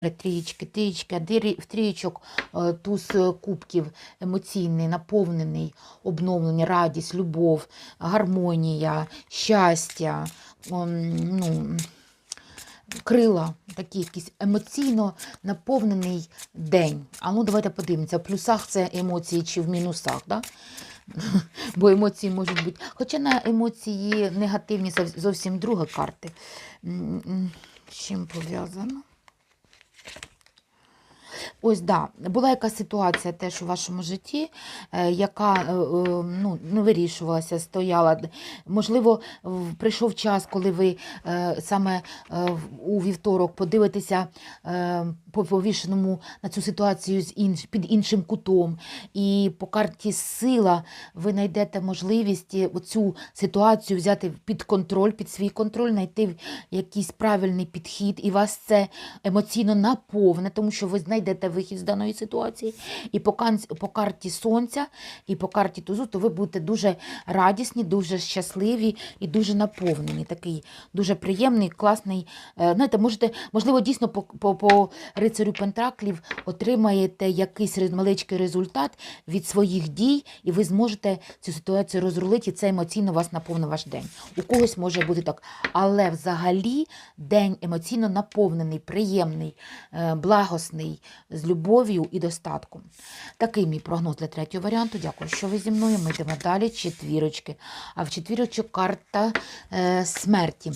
Трієчки, трієчки, в трієчок е, туз е, кубків емоційний, наповнений, обновлення, радість, любов, гармонія, щастя, ну, крила, такий якийсь емоційно наповнений день. А ну давайте подивимося, в плюсах це емоції чи в мінусах. Да? Бо емоції можуть бути. Хоча на емоції негативні зов- зовсім друга карти. З чим пов'язано? Ось да, була якась ситуація теж у вашому житті, е, яка е, е, ну, не вирішувалася, стояла. Можливо, прийшов час, коли ви саме у вівторок подивитеся по повішеному на цю ситуацію під іншим кутом. І по карті сила ви знайдете можливість цю ситуацію взяти під контроль, під свій контроль, знайти якийсь правильний підхід, і вас це емоційно наповне, тому що ви знайдете вихід з даної ситуації. І по, по карті сонця, і по карті тузу, то ви будете дуже радісні, дуже щасливі і дуже наповнені. Такий дуже приємний, класний. е, Знаєте, можете, можливо, дійсно по, по, по рицарю Пентаклів отримаєте якийсь маленький результат від своїх дій, і ви зможете цю ситуацію розрулити, і це емоційно вас наповнить ваш день. У когось може бути так. Але взагалі день емоційно наповнений, приємний, е, благосний, з любов'ю і достатком. Такий мій прогноз для третього варіанту. Дякую, що ви зі мною. Ми йдемо далі. Четвірочки. А в четвірочок карта е, смерті.